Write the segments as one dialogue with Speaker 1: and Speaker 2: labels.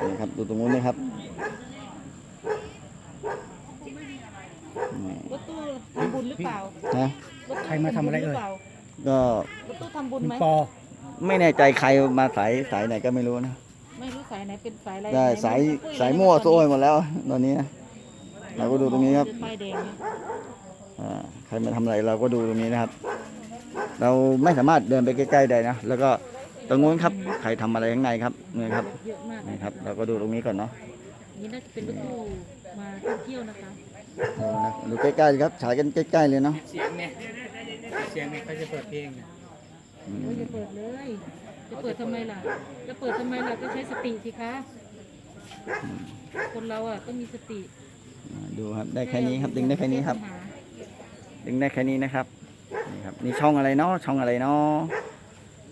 Speaker 1: นี่ครับดูตรงนู้นนะครับนี่
Speaker 2: รถตู้ทำบุญหรือเปล่า
Speaker 1: นะ
Speaker 2: ถตู้
Speaker 3: ใครมาทำอะไรเอ่ย
Speaker 2: หปล่า
Speaker 1: ก็
Speaker 2: รถตู้ทำบุญ
Speaker 3: คุณ
Speaker 2: ไหม
Speaker 3: ปอ
Speaker 1: ไม่แน่ใจใครมาสายสายไหนก็ไม่รู้นะ
Speaker 2: ไม่รู้สายไหนเป็นสายอะไร
Speaker 1: ได้
Speaker 2: ไหน
Speaker 1: สาย
Speaker 2: ไม่รู้
Speaker 1: สายมั่วโซ่ยหมดแล้วตอนนี้นะเราก็ดูตรงนี้ครับ
Speaker 2: เป็นป้ายแดงนะ
Speaker 1: อ่าใครมาทำอะไรเราก็ดูตรงนี้นะครับ เราไม่สามารถเดินไปใกล้ๆได้นะแล้วก็ ตรงนู้นครับใครทำอะไรข้างในครับนี่ครับ
Speaker 2: เยอะมาก
Speaker 1: นี่ครับเราก็ดูตรงนี้ก่อนเนาะ
Speaker 2: นี่น่าจะเป็นรถตู้มาท่องเที่ยวนะคะ
Speaker 1: ดูนะดูใกล้ๆครับฉายกันใกล้ๆเลยเนาะ
Speaker 3: เสียงเนี่ยเสียงเนี่ยเขาจะเปิดเพลงเนี่ย
Speaker 1: อืม
Speaker 2: โอ้ยอย่าเปิดเลย จะเปิดทำไมล่ะ จะเปิดทำไมล่ะก็ใช้สติสิคะคนเราอะต้องมีสติ
Speaker 1: อ่าดูครับได้แค่นี้ครับดึงได้แค่นี้ครับ
Speaker 2: แก้ปัญหา
Speaker 1: ดึงได้แค่นี้นะครับนี่ครับนี่ช่องอะไรเนาะช่องอะไรเนาะ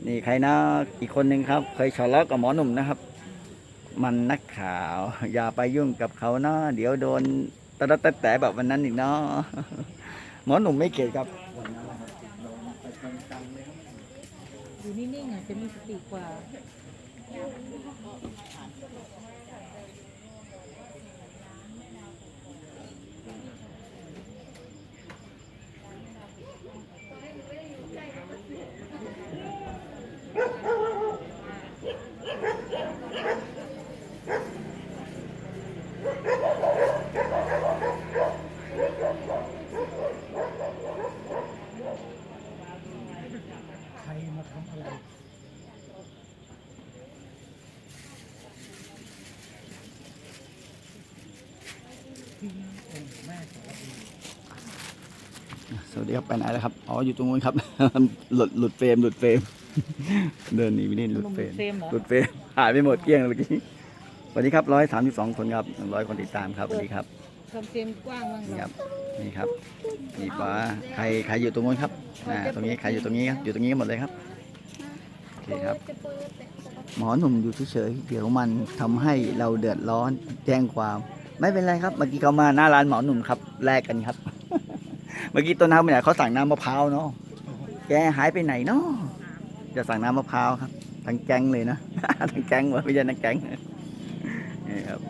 Speaker 1: นี่ใครนะอีกคนหนึ่งครับ เคยฉลาะกับหมอหนุ่มนะครับ มันนักข่าว อย่าไปยุ่งกับเขานะเดี๋ยวโดนตะตะแตะแต่แบบวันนั้นอีกเนาะหมอหนุ่มไม่เกตครับ
Speaker 2: อยู่นิ่งๆอะจะมีสติกว่า
Speaker 3: ใครมาทำอะไรองค์แม่สารพี
Speaker 1: สวัสดีครับไปไหนแล้วครับ อ๋ออยู่ตรงนู้นครับ หลุดหลุดเฟรมหลุดเฟรม เดินหนีไม่ได้หลุดเฟรม
Speaker 2: หลุดเฟรมเหรอ
Speaker 1: หลุดเฟรมหายไปหมดเกลี้ยงเลยเมื่อกี้สวัสดีครับร้อยสามสิบสองคนครับร้อยคนติดตามครับสวัสดีครับ
Speaker 2: ทำเฟรมกว้างบ้าง
Speaker 1: นี่
Speaker 2: เห
Speaker 1: ค
Speaker 2: ร
Speaker 1: รั
Speaker 2: อบ
Speaker 1: นี่ครับนี่ป้าใครใครอยู่ตรงนู้นครับอ่าตรงนี้ใครอยู่ตรงนี้ครับอยู่ตรงนี้กันหมดเลยครับโอเคครับ หมอหนุ่มอยู่เฉยๆเดี๋ยวมันทำให้เราเดือดร้อนแจ้งความ ไม่เป็นไรครับเมื่อกี้เขามาหน้าร้านหมอหนุ่มครับแลกกันครับ เมื่อกี้ต้นน้ำไปไหนเขาสั่งน้ำมะพร้าวเนาะแกหายไปไหนเนาะจะสั่งน้ำมะพร้าวครับทั้งแก๊งเลยนะ ทั้งแก๊งวะไม่ใช่ทั้งแก๊งนี่ครับ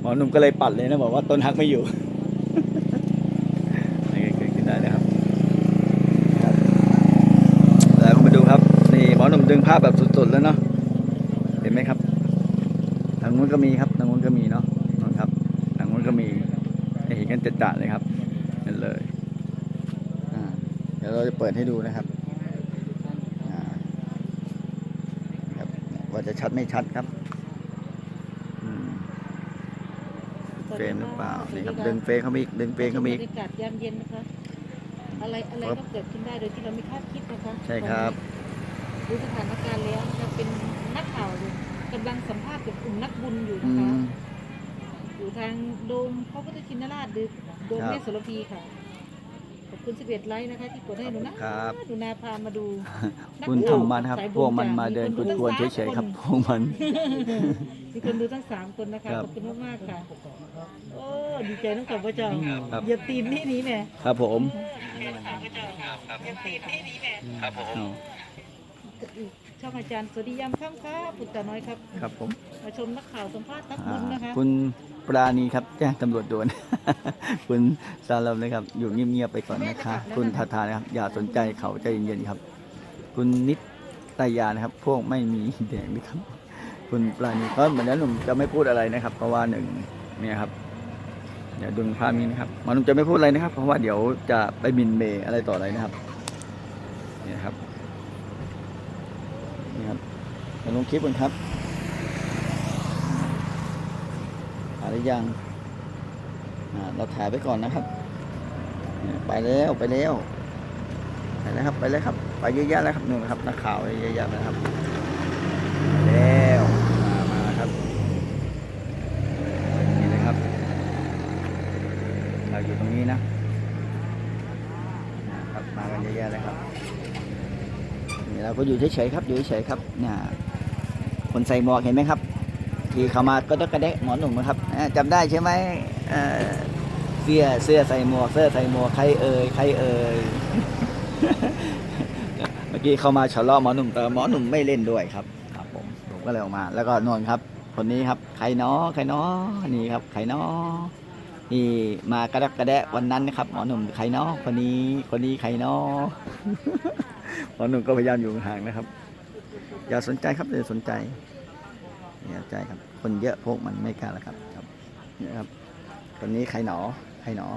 Speaker 1: หมอหนุ่มก็เลยปัดเลยนะบอกว่าต้นฮักไม่อยู่นี่เกิดขึ้นได้นะครับแล้วมาดูครับนี่หมอหนุ่มดึงภาพแบบสุดๆแล้วเนาะเห็นไหมครับทางนู้นก็มีครับ กันจัดๆเลยครับนั่นเลยอ่าเดี๋ยวเราจะเปิดให้ดูนะครับอ่าครับว่าจะชัดไม่ชัดครับอืมเฟรมหรือเปล่านี่ครับดึงเฟรมเข้ามาอีกดึงเฟรมเข้ามาอีก
Speaker 2: บรรยากาศยามเย็นนะคะอะไรอะไร
Speaker 1: ครับ
Speaker 2: ก็เกิดขึ้นได้โดยที่เราไม่คาดคิดนะคะ
Speaker 1: ใช่ครับ
Speaker 2: ดูสถานการณ์แล้วนะคะเป็นนักข่าวอยู่กำลังสัมภาษณ์กับกลุ่มนักบุญอยู่
Speaker 1: อื
Speaker 2: นะคะ
Speaker 1: ม
Speaker 2: อยู่ ทางโดมพระพุทธชินราชหรือโดม
Speaker 1: ครับ
Speaker 2: แม่โสระพีค่ะ ขอบคุณสิบเอ็ดไลค์นะคะ ที่กดให้หนูนะครับหนูนาพามาดู
Speaker 1: คุณ
Speaker 2: นั
Speaker 1: ถุ
Speaker 2: ข่
Speaker 1: งมันครับ
Speaker 2: สาย
Speaker 1: พวกมันมาเดิน
Speaker 2: มีค
Speaker 1: กวนๆ
Speaker 2: ตั้ง
Speaker 1: เฉยๆครับ
Speaker 2: สาม
Speaker 1: พวกมัน
Speaker 2: มีคนดูตั้งสามคนนะคะ
Speaker 1: ครับ
Speaker 2: ขอบคุณมากๆค่ะ โอ้ ดีใจน้องกับพระเจ้า
Speaker 1: ครับ
Speaker 2: อย่าตีนที่นี้แหม่
Speaker 1: ครับผม
Speaker 2: อย่าตีนที่นี้แหม่
Speaker 1: ครับผม
Speaker 2: ช่องอาจารย์สวัสดียามค่ำครับปุตตาน้อยครับ
Speaker 1: ครับผม
Speaker 2: มาชมนักข่าวสัมภาษณ์นัก
Speaker 1: อ่า
Speaker 2: บุญนะคะ
Speaker 1: คุณปราณีครับแจ้งตำรวจด่วน คุณซาลมนะครับ อยู่เงียบๆไปก่อนนะคะ คุณทาทานะครับ อย่าสนใจเขาใจเย็นๆครับ คุณนิตตายานะครับ พวกไม่มีแดงนะครับ คุณปราณีก็เหมือนนั้นหนุ่มจะไม่พูดอะไรนะครับ เพราะว่าหนึ่งเนี่ยครับเดี๋ยวดึงภาพนี้นะครับหมอหนุ่มจะไม่พูดอะไรนะครับ เพราะว่าเดี๋ยวจะไปบินเมย์อะไรต่ออะไรนะครับนี่นะครับนี่ครับเดี๋ ยวลงคลิปกันครับถ่ายหรือยังเราถ่ายไปก่อนนะครับ ไปแล้วไปแล้วไปแล้วครับไปแล้วครับ ไปเยอะแยะแล้วครับนู่นนะครับนักข่าวเยอะแยะแล้วครับแล้วมามาครับนี่เลยครับเราอยู่ตรงนี้นะนะครับมากันเยอะแยะเลยครับเราก็อยู่เฉยๆครับอยู่เฉยๆครับเนี่ย คนใส่หมวกเห็นไหมครับ ที่เขามาก็ต้องกระเดะหมอหนุ่มนะครับอ่าจำได้ใช่ไหมเสื้อเสื้อใส่หมวกเสื้อใส่หมวกใครเอ่ยใครเอ่ยเมื่อกี้เข้ามาฉลาะหมอหนุ่มแต่หมอหนุ่มไม่เล่นด้วยครับครับผมผมก็เลยออกมา แล้วก็นนครับ คนนี้ครับ ใครเนาะใครเนาะนี่ครับ ใครเนาะนี่มากระดักกระแดะวันนั้นนะครับ หมอหนุ่มใครเนาะคนนี้คนนี้ใครเนาะหมอหนุ่มก็พยายามอยู่ห่างนะครับ อย่าสนใจครับอย่าสนใจอย่าใจครับ คนเยอะพวกมันไม่กล้าแล้วครับครับนี่ครับคนนี้ใครหนอใครหนอ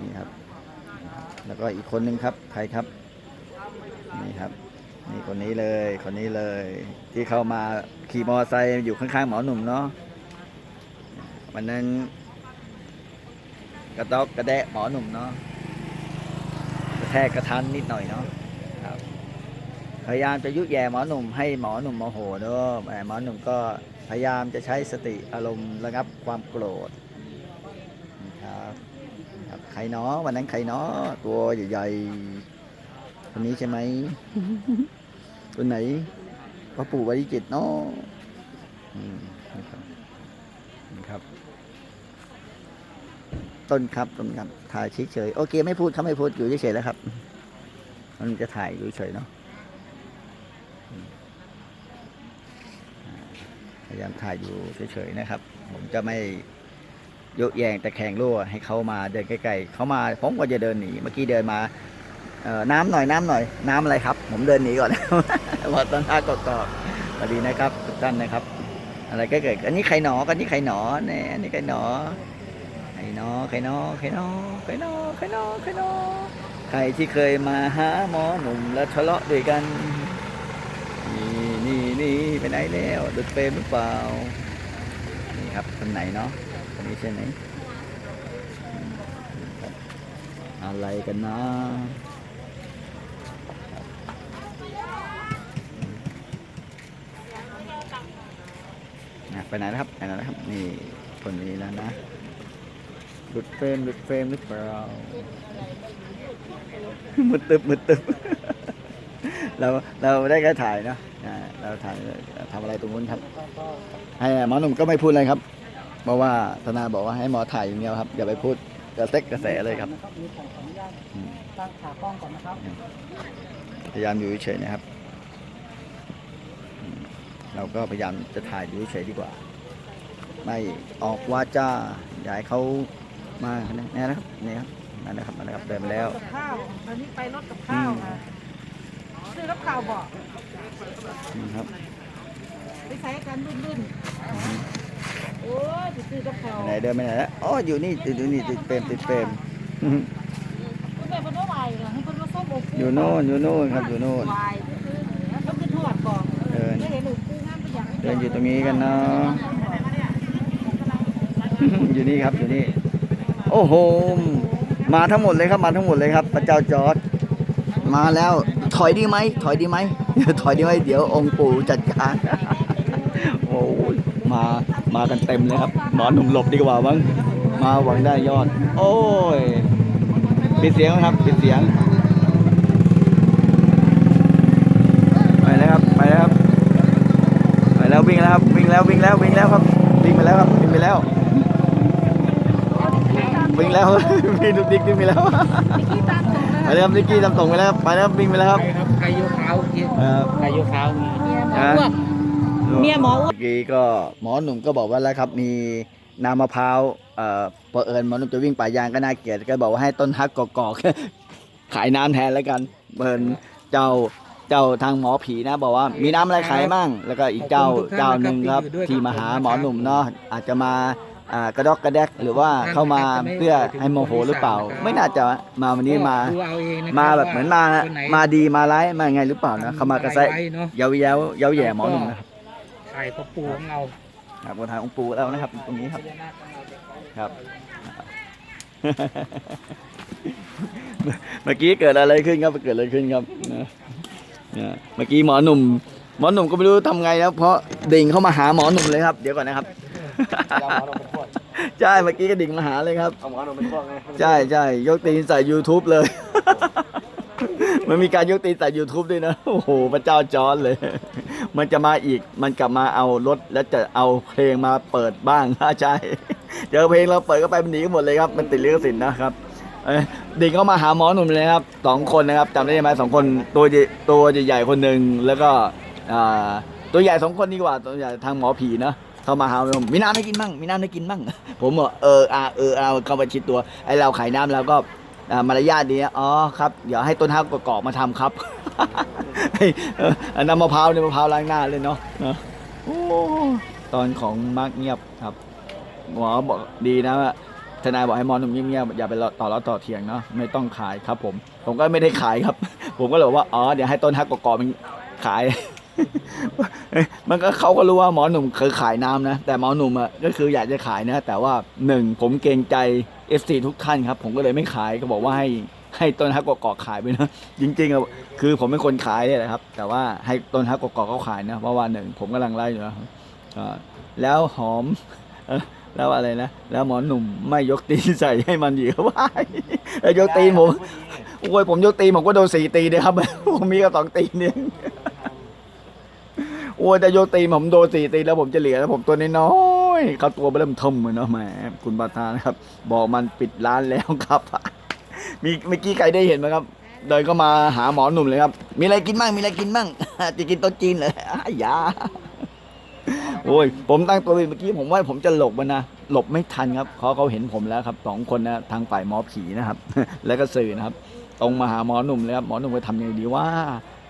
Speaker 1: นี่ครับ แล้วก็อีกคนนึงครับ ใครครับนี่ครับนี่คนนี้เลยคนนี้เลย ที่เข้ามาขี่มอเตอร์ไซค์อยู่ข้างๆหมอหนุ่มเนาะวันนั้นกระตอกกระแดะหมอหนุ่มเนาะ ทกกระทันนิดหน่อยเนาะครับ พยายามจะยุแย่หมอหนุ่มให้หมอหนุ่มโมโหเนอะแต่หมอหนุ่มก็พยายามจะใช้สติอารมณ์ระงับความโกรธนะครับครับใครเนาะวันนั้นใครเนาะตัวใหญ่ๆคนนี้ใช่ไหมตัวไหนพระปู่วริจิตรเนาะอืมนะครับนี่ครับ ต้นครับต้นครับ ถ่ายเฉยๆโอเค ไม่พูดเขาไม่พูดอยู่เฉยๆแล้วครับ มันจะถ่ายอยู่เฉยเนาะพยายามถ่ายอยู่เฉยๆนะครับ ผมจะไม่ยกแยงแต่แข่งรั่วให้เขามาเดินใกล้ๆเขามาผมก็จะเดินหนีเมื่อกี้เดินมาเออน้ำหน่อยน้ำหน่อยน้ำอะไรครับ ผมเดินหนีก่อนพอตอนท่ากกอกสวัสดีนะครับทุกท่านนะครับ อะไรก็เกิดอันนี้ใครหนอกันนี่ใครหนอเนี่ยอันนี้ใครหนอ ใครหนอใครหนอใครหนอใครหนอใครหนอใครหนอใครที่เคยมาหาหมอหนุ่มแล้วทะเลาะด้วยกัน นี่นี่นี่ไปไหนแล้วดุดเฟรมหรือเปล่า นี่ครับคนไหนเนาะคนนี้ใช่ไหมอะไรกันนะไปไหนนะครับไปไหนนะครับ นี่คนนี้แล้วนะ หลุดเฟรมหลุดเฟรมหรือเปล่ามืดตึบมืดตึบเราเราได้แค่ถ่ายเนอะอ่าเราถ่ายทำอะไรตรงนู้นครับ ให้หมอหนุ่มก็ไม่พูดอะไรครับ เพราะว่าธนาบอกว่าให้หมอถ่ายอย่างเดียวครับ อย่าไปพูดกระเซ็กกระแสเลยครับ
Speaker 3: มีขออนุญาต
Speaker 1: อืม
Speaker 3: ตั้งขากล้องก่อนนะครับ
Speaker 1: พยายามอยู่เฉยๆนะครับอืมเราก็พยายามจะถ่ายอยู่เฉยๆดีกว่า ไม่ออกวาจาอย่าให้เขา มาเนี่ยนะครับนี่ครับนั่นนะครับนั่นนะครับเดินไปแล้ว
Speaker 2: กับข้าวตอนนี้ไปรถกับข้าวค่ะซื้อกับข้าวบอก
Speaker 1: นี่ครับ
Speaker 2: ไปใช้กันรุ่นๆโอ้ยไปซื้อกับข้าว
Speaker 1: ไหนเดินไปไหนแล้วอ๋ออยู่นี่ติดอยู่นี่ติดเฟรมติดเฟรม
Speaker 2: คุณแม่เพิ่นว่าไหวเหรอให้เพิ่นว่าส้มอบ
Speaker 1: อยู่โน่นอยู่โน่นครับอยู่โน่น
Speaker 2: ไหวซื้อๆแล้วคือทอดก่อน
Speaker 1: เดิน
Speaker 2: ไม่เห็นหนูปูงามไปอย่าง
Speaker 1: เดินอยู่ตรงนี้กันเนาะอยู่นี่ครับอยู่นี่ โอ้โห มาทั้งหมดเลยครับ มาทั้งหมดเลยครับพระเจ้าจอร์ดมาแล้ว ถอยดีไหม ถอยดีไหม ถอยดีไหม เดี๋ยวองค์ปู่จัดการ โอ้มา มากันเต็มเลยครับ หมอนหนุ่มหลบดีกว่ามั้งมาหวังได้ยอด โอ้ย ปิดเสียงครับปิดเสียง ไปแล้วครับ ไปแล้วครับ ไปแล้ววิ่งแล้วครับ วิ่งแล้ววิ่งแล้ววิ่งแล้วครับ วิ่งไปแล้วครับ วิ่งไปแล้ว วิ่งแล้ววิ่งดุกดิกวิ่งไปแล้ว
Speaker 2: ที่ตามตรง
Speaker 1: ไปแล้วครับนิกกี้ทำส่งไปแล้วครับไปแล้วครับวิ่งไปแล้วครับ
Speaker 3: ใครครับใครยูขาวเมื่อกี้
Speaker 1: ครับ
Speaker 3: ใครยูขาวนี่
Speaker 2: เมียหมออ้วน
Speaker 1: เมื่อกี้ก็หมอหนุ่มก็บอกว่าแล้วครับมีน้ำมะพร้าวเอ่อเผอิญหมอหนุ่มจะวิ่งป่ายางก็น่าเกลียดก็บอกว่าให้ต้นฮักกอกๆ ขายน้ำแทนแล้วกันเปินเจ้าเจ้าทางหมอผีนะ บอกว่ามีน้ำอะไรขายมั่งแล้วก็อีกเจ้าเจ้าหนึ่งครับที่มาหาหมอหนุ่มเนาะอาจจะมา อ่ากระดอกกระแดกหรือว่าเข้ามาเพื่อให้โมโหหรือเปล่า ไม่น่าจะมาวันนี้มา
Speaker 3: ดูเอาเองนะครับ
Speaker 1: มาแบบเหมือนมา
Speaker 3: ว่คนไหน
Speaker 1: มาดีมาร้ายมาไงหรือเปล่านะเขามากระแซะ
Speaker 3: ไว้เนาะ
Speaker 1: เย้าเย้าเย้าแย่หมอหนุ่มนะครับ
Speaker 3: ถ่ายพ่อปู่ของเรา
Speaker 1: ครับบนทางองค์ปู่แล้วนะครับ ตรงนี้ครับ
Speaker 3: พญานาคของเราเด็ก
Speaker 1: ครับ เมื่อกี้เกิดอะไรขึ้นครับเกิดอะไรขึ้นครับนะเนี่ยเมื่อกี้หมอหนุ่มหมอหนุ่มก็ไม่รู้ทำไงแล้วเพราะดิ่งเข้ามาหาหมอหนุ่มเลยครับ เดี๋ยวก่อนนะครับ ใช่เมื่อกี้ก็ดิ่งมาหาเลยครับ
Speaker 4: เอาหมอหนุ่มเป็นพวกไง
Speaker 1: ใช่ใช่ยกตีนใส่ YouTube เลย มันมีการยกตีนใส่ YouTube ด้วยนะ โอ้โห พระเจ้าจอร์นเลย มันจะมาอีกมันกลับมาเอารถแล้วจะเอาเพลงมาเปิดบ้างใช่เจอเพลงเราเปิดก็ไปมันหนีกันหมดเลยครับ มันติดลิขสิทธิ์นะครับเอ้ยดิ่งเข้ามาหาหมอหนุ่มเลยครับสองคนนะครับจำได้ไหมสองคนตัวใหญ่ตัวใหญ่ๆคนหนึ่งแล้วก็อ่าตัวใหญ่สองคนดีกว่าตัวใหญ่ทางหมอผีเนอะ เข้ามาหาผมมีน้ำให้กินบ้างมีน้ำให้กินบ้างผมบอกเอออาเออเอาเข้าไปชิดตัวไอเราขายน้ำเราก็มารยาทดีอ๋อครับเดี๋ยวให้ต้นฮักกรอกมาทำครับเฮ้ยเอน้ำมะพร้าวเนี่ยมะพร้าวล้างหน้าเลยเนาะตอนของมาร์กเงียบครับหมอบอกดีนะว่าทนายบอกให้มอนุ่มเงียบๆอย่าไปต่อล้อต่อเถียงเนาะไม่ต้องขายครับผม ผมก็ไม่ได้ขายครับ ผมก็เลยบอกว่าอ๋อเดี๋ยวให้ต้นฮักกกอกมันขาย มันก็เขาก็รู้ว่าหมอหนุ่มเคยขายน้ำนะ แต่หมอหนุ่มอะก็คืออยากจะขายนะ แต่ว่าหนึ่งผมเกรงใจเอฟซีทุกท่านครับ ผมก็เลยไม่ขายก็บอกว่าให้ให้ต้นฮักกกอกขายไปนะจริงๆอะคือผมเป็นคนขายเนี่ยแหละครับ แต่ว่าให้ต้นฮักกกอกเขาขายนะเพราะว่าหนึ่งผมกำลังไล่อยู่นะอ่าแล้วหอมเอ้อแล้วอะไรนะ แล้วหมอหนุ่มไม่ยกตีนใส่ให้มันอีกว่าแล้วยกตีนผมโอ้ยผมยกตีนผมก็โดนสี่ตีนเลยครับผมมีก็สองตีนเนี่ย โอ้ยแต่ยตีผมโดนสี่ตีแล้วผมจะเหลือแล้วผมตัวน้อยๆเขาตัวเริ่มทมเลยเนาะแหมคุณประธานครับ บอกมันปิดร้านแล้วครับมีเมื่อกี้ใครได้เห็นไหมครับ เดินเข้ามาหาหมอหนุ่มเลยครับ มีอะไรกินบ้างมีอะไรกินบ้างจะกินโต๊ะจีนเลยอ้ายาโอ้ยผมตั้งตัวเป็นเมื่อกี้ผมว่าผมจะหลบมันนะหลบไม่ทันครับเขาเขาเห็นผมแล้วครับสองคนนะทางฝ่ายหมอผีนะครับ แล้วก็สื่อนะครับ ตรงมาหาหมอหนุ่มเลยครับหมอหนุ่มไปทำยังไงดีว่า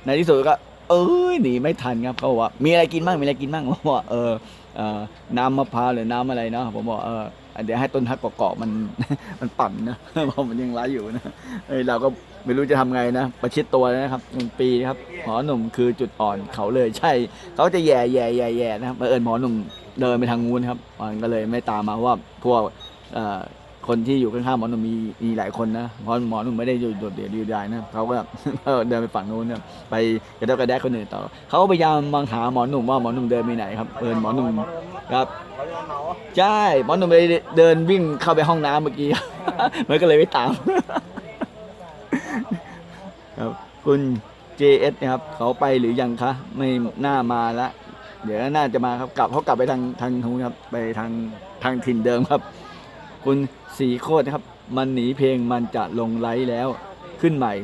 Speaker 1: ในที่สุดก็ เอ้ยหนีไม่ทันครับเขาบอกว่ามีอะไรกินบ้างมีอะไรกินบ้างผมบอกเออเออน้ำมะพร้าวหรือน้ำอะไรเนาะผมบอกเออเดี๋ยวให้ต้นฮักเกาะมันมันปั่นนะเพราะมันยังร้ายอยู่นะเอ้ยเราก็ไม่รู้จะทำไงนะ ประชิดตัวนะครับหนึ่งปีครับหมอหนุ่มคือจุดอ่อนเขาเลยใช่ เขาจะแย่แย่แย่แย่นะครับเอิญหมอหนุ่มเดินไปทางงูนครับมันก็เลยไม่ตามมาเพราะว่าพวกเอ่อ คนที่อยู่ข้างๆหมอหนุ่มมีมีหลายคนนะเพราะหมอหนุ่มไม่ได้อยู่โดดเดี่ยวเดียวดายนะเขาก็เดินไปฝั่งนู้นเนะไปกระเดากระแดกคนอื่นต่อเขาพยายามมองหาหมอหนุ่มว่าหมอหนุ่มเดินไปไหนครับเอิญหมอหนุ่มครับใช่หมอหนุ่มเลยเดินวิ่งเข้าไปห้องน้ำเมื่อกี้มันก็เลยไม่ตามครับคุณ JS นะครับเขาไปหรือยังคะไม่น่ามาละเดี๋ยวน่าจะมาครับกลับเขากลับไปทางทางทูนครับไปทางทางถิ่นเดิมครับ คุณสีโคตรครับ มันหนีเพลงมันจะลงไลฟ์แล้วขึ้นใหม่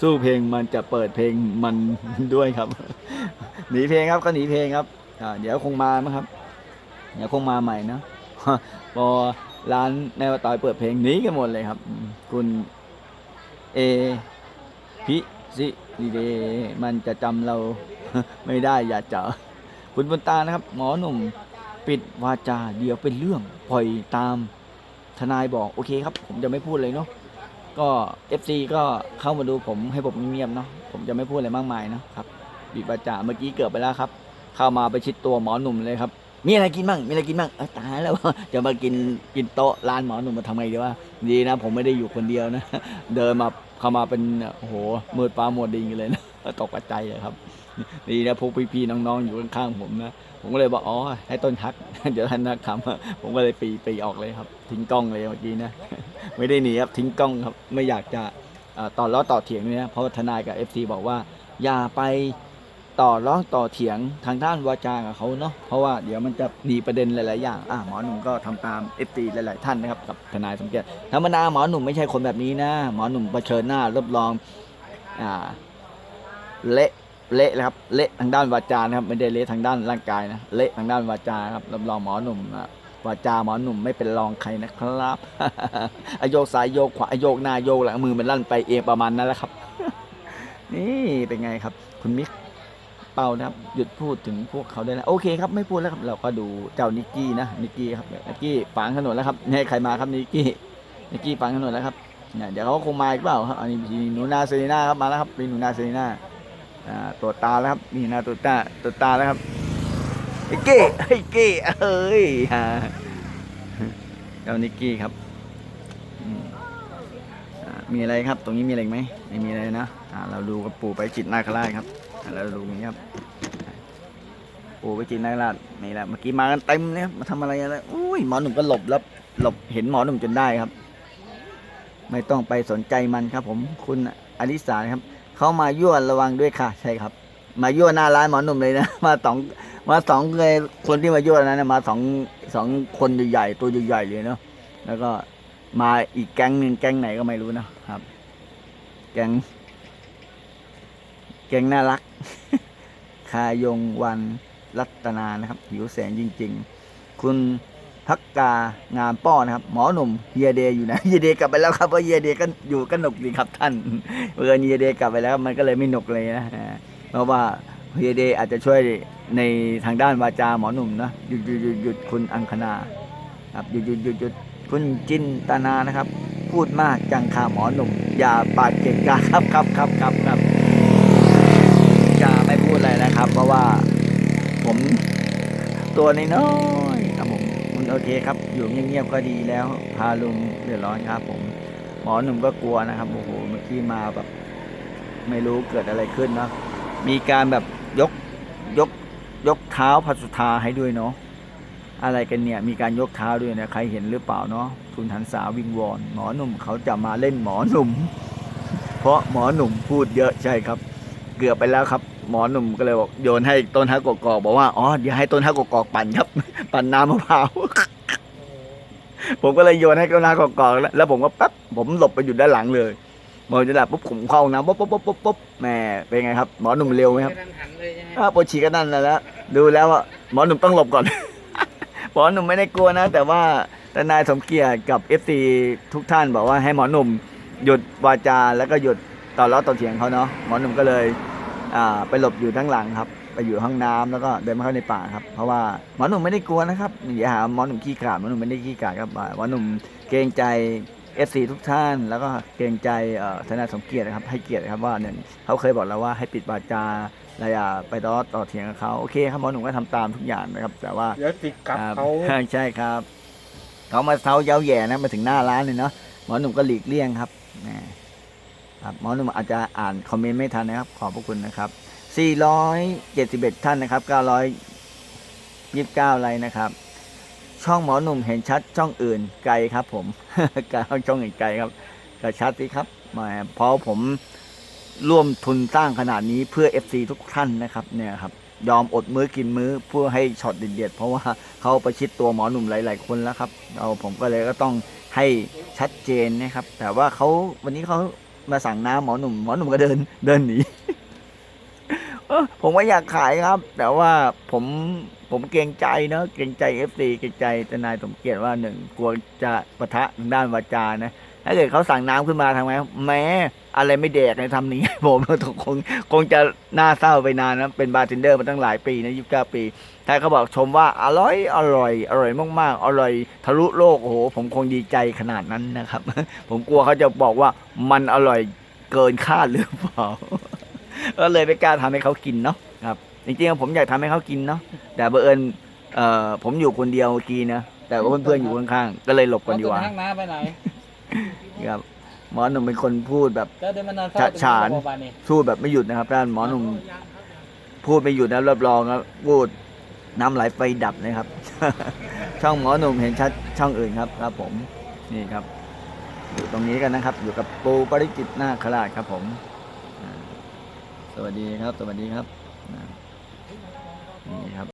Speaker 1: สู้เพลงมันจะเปิดเพลงมันด้วยครับ หนีเพลงครับก็หนีเพลงครับเดี๋ยวคงมาครับ เดี๋ยวคงมาใหม่นะพอร้านในวตอยเปิดเพลงหนีกันหมดเลยครับ คุณเอพิสิดีเดมันจะจำเราไม่ได้อย่าเจอคุณบุญตานะครับ หมอหนุ่ม ปิดวาจาเดี๋ยวเป็นเรื่องปล่อยตาม ทนายบอกโอเคครับ ผมจะไม่พูดเลยเนาะก็ FC ก็เข้ามาดูผมให้ผมเงียบๆเนาะผมจะไม่พูดอะไรมากมายเนาะครับปิดวาจาเมื่อกี้เกือบไปแล้วครับ เข้ามาไปชิดตัวหมอหนุ่มเลยครับ มีอะไรกินบ้างมีอะไรกินบ้างเอ้าตายแล้วจะมากินกินโต๊ะร้านหมอหนุ่มมาทำไงดีวะดีนะ ผมไม่ได้อยู่คนเดียวนะ เดินมาเข้ามาเป็นโอ้โหมืดฟ้าหมัวดินกันเลยนะตกใจเลยครับ ดีนะพวกพี่ๆน้องๆอยู่ข้างๆผมนะผมก็เลยบอกอ๋อให้ต้นทัก เดี๋ยวท่านนักทำผมก็เลยปีปีออกเลยครับ ทิ้งกล้องเลยเมื่อกี้นะไม่ได้หนีครับทิ้งกล้องครับไม่อยากจะต่อต่อล้อต่อเถียงเลยนะเพราะทนายกับ FC บอกว่า อย่าไปต่อล้อต่อเถียงทางด้านวาจากับเขาเนาะเพราะว่าเดี๋ยวมันจะมีประเด็นหลาย ๆ อย่างอะหมอหนุ่มก็ทำตาม FC หลาย ๆ ท่านนะครับกับทนายสมเกียรติธรรมดาหมอหนุ่มไม่ใช่คนแบบนี้นะ หมอหนุ่มเผชิญหน้ารับรองอ่าเละ เละนะครับ เละทางด้านวาจานะครับ ไม่ได้เละทางด้านร่างกายนะ เละทางด้านวาจาครับรับรองหมอหนุ่มอะวาจาหมอหนุ่มไม่เป็นรองใครนะครับอโยกซ้ายโยกขวาโยกหน้าโยกหลังมือมันลั่นไปเองประมาณนั้นแหละครับ นี่เป็นไงครับ คุณมิกเป่านะครับ หยุดพูดถึงพวกเขาได้แล้วโอเคครับไม่พูดแล้วครับ เราก็ดูเจ้านิกกี้นะนิกกี้ครับนิกกี้ฝังถนนแล้วครับให้ใครมาครับนิกกี้นิกกี้ฝังถนนแล้วครับเนี่ยเดี๋ยวเขาคงมาอีกเปล่าครับอันนี้มีหนูนาเซรีนาครับมาแล้วครับมีหนูนาเซรีนา อ่าตัวตาแล้วครับนี่นาตัวตาตัวตาแล้วครับไอ้เก้ไอ้เก้เอ้ยฮะเจ้านิกกี้ครับมีอะไรครับ ตรงนี้มีอะไรไหมไม่มีอะไรนะเราดูกับปู่ไปจิตนาคราชครับเราดูอย่างนี้ครับปู่ไปจิตนาคราชนี่แหละเมื่อกี้มากันเต็มเลยมาทำอะไรอะไรอุ้ยหมอหนุ่มก็หลบแล้วหลบเห็นหมอหนุ่มจนได้ครับ ไม่ต้องไปสนใจมันครับ ผมคุณอลิสาครับ เขามายั่วระวังด้วยค่ะ ใช่ครับ มายั่วหน้าร้านหมอหนุ่มเลยนะ มาสองมาสองเลยคนที่มายั่วนั้นนะมาสองสองคนใหญ่ๆตัวใหญ่ๆเลยเนาะแล้วก็มาอีกแก๊งหนึ่งแก๊งไหนก็ไม่รู้นะครับ แก๊งแก๊งน่ารัก คายงวันรัตนานะครับ หิวแสงจริง ๆ คุณ พักกางามป้อนะครับ หมอหนุ่มเฮียเดย์อยู่นะเฮียเดย์กลับไปแล้วครับเพราะเฮียเดย์ก็อยู่ก็หนุกดีครับท่านเมื่อเฮียเดย์กลับไปแล้วมันก็เลยไม่หนุกเลยนะเพราะว่าเฮียเดย์อาจจะช่วยในทางด้านวาจาหมอหนุ่มนะหยุดหยุดหยุดหยุดคุณอังคณาครับหยุดหยุดหยุดหยุดคุณจินตนานะครับ พูดมากจังค่ะหมอหนุ่ม อย่าปากเก่งกาครับครับครับครับครับจะไม่พูดอะไรนะครับ เพราะว่าผมตัวน้อยๆครับผม โอเคครับ อยู่เงียบๆก็ดีแล้ว พาลุงเดือดร้อนครับ ผม หมอหนุ่มก็กลัวนะครับโอ้โหเมื่อกี้มาแบบ ไม่รู้เกิดอะไรขึ้นเนาะมีการแบบยกยกยกเท้าพัสุธาให้ด้วยเนาะอะไรกันเนี่ยมีการยกเท้าด้วยนะใครเห็นหรือเปล่าเนาะคุณหันษาวิงวอนหมอหนุ่มเขาจะมาเล่นหมอหนุ่ม เพราะหมอหนุ่มพูดเยอะใช่ครับ เกือบไปแล้วครับ หมอหนุ่มก็เลยบอกโยนให้ต้นฮักกอกๆบอกว่าอ๋อเดี๋ยวให้ต้นฮักกอกๆปั่นครับ ปั่นน้ำมะพร้าวผมก็เลยโยนให้ต้นฮักกอกๆแล้วแล้วผมก็ปั๊บผมหลบไปอยู่ด้านหลังเลยหมอจะหลับปุ๊บผมเข้าห้องน้ำปุ๊บปุ๊บปุ๊บปุ๊บปุ๊บแหมเป็นไงครับหมอหนุ่มเร็วไหมครับ
Speaker 3: ไม่ทันหันเลยใช่ไหม
Speaker 1: ถ้าปวดฉี่ก็นั่นแหละแล้วดูแล้วอะหมอหนุ่มต้องหลบก่อนหมอหนุ่มไม่ได้กลัวนะ แต่ว่าทนายสมเกียรติกับเอฟซีทุกท่านบอกว่าให้หมอหนุ่มหยุดวาจาแล้วก็หยุดต่อล้อต่อเถียงเขาเนาะหมอหนุ่มก็เลยอ่า ไปหลบอยู่ทั้างหลังครับ ไปอยู่ห้องน้ำแล้วก็เดินมาเข้าในป่าครับ เพราะว่าหมอหนุ่มไม่ได้กลัวนะครับอย่าหาหมอหนุ่มขี้ขลาดหมอหนุ่มไม่ได้ขี้ขลาดครับหมอหนุ่มเกรงใจเอฟซีทุกท่าน แล้วก็เกรงใจเอ่อทนายสมเกียรตินะครับ ให้เกียรตินะครับว่าเนี่ยเขาเคยบอกแล้วว่าให้ปิดวาจาเราอย่าไปต่อต่อเถียงกับเขาโอเคครับหมอหนุ่มก็ทำตามทุกอย่างนะครับ แต่ว่า
Speaker 3: เดี๋ยวติดกับ
Speaker 1: อ่
Speaker 3: เขา
Speaker 1: ใช่ครับเขามาเท้าเย้าแย่นะมาถึงหน้าร้านเลยเนาะหมอหนุ่มก็หลีกเลี่ยงครับแหม ครับหมอหนุ่มอาจจะอ่านคอมเมนต์ไม่ทันนะครับ ขอบพระคุณนะครับ 471 ท่านนะครับ 929ไลค์นะครับ ช่องหมอหนุ่มเห็นชัดช่องอื่นไกลครับ ผมไกลช่องอื่นไกลครับก็ชัดสิครับมาเพราะผมร่วมทุนสร้างขนาดนี้เพื่อ FC ทุกท่านนะครับเนี่ยครับยอมอดมื้อกินมื้อเพื่อให้ช็อตเด็ดๆเพราะว่าเขาประชิดตัวหมอหนุ่มหลาย ๆ คนแล้วครับ เราผมก็เลยก็ต้องให้ชัดเจนนะครับ แต่ว่าเขาวันนี้เขา มาสั่งน้ำหมอหนุ่มหมอหนุ่มก็เดินเดินหนีผมว่าอยากขายครับ แต่ว่าผมผมเกรงใจเนาะเกรงใจเอฟซีเกรงใจทนายสมเกียรติว่าหนึ่งกลัวจะปะทะทางด้านวาจานะ ถ้าเกิดเขาสั่งน้ำขึ้นมาทำไมแม้อะไรไม่แดกในทำนี้ ผมคงคงจะน่าเศร้าไปนานนะเป็นบาร์เทนเดอร์มาตั้งหลายปีนะยี่สิบเก้าปี ถ้าเขาบอกชมว่าอร่อยอร่อย อร่อยมากๆ อร่อยทะลุโลกโอ้โหผมคงดีใจขนาดนั้นนะครับ ผมกลัวเขาจะบอกว่ามันอร่อยเกินคาดหรือเปล่าก็เลยไม่กล้าทำให้เขากินเนาะครับ จริงๆผมอยากทำให้เขากินเนาะแต่บังเอิญผมอยู่คนเดียวเมื่อกี้นะแต่ว่าเพื่อนๆอยู่ข้างๆก็เลยหลบกันดีกว่า
Speaker 3: ห้างน้ำไปไหน
Speaker 1: ครับหมอหนุ่มเป็นคนพูดแบบ
Speaker 3: แล้วเดี๋ยวมันนอนเฝ้า
Speaker 1: ฉะฉาน
Speaker 3: ตรงนี้บ้านนี่
Speaker 1: พูดแบบไม่หยุดนะครับท่านหมอหนุ่มพูดไม่หยุดนะรับรองครับพูดน้ำไหลไฟดับนะครับ ช่องหมอหนุ่มเห็นชัดช่องอื่นครับครับผมนี่ครับ อยู่ตรงนี้กันนะครับ อยู่กับปูปริจิตนาคราชครับผมอ่าสวัสดีครับ สวัสดีครับอ่านี่ครับ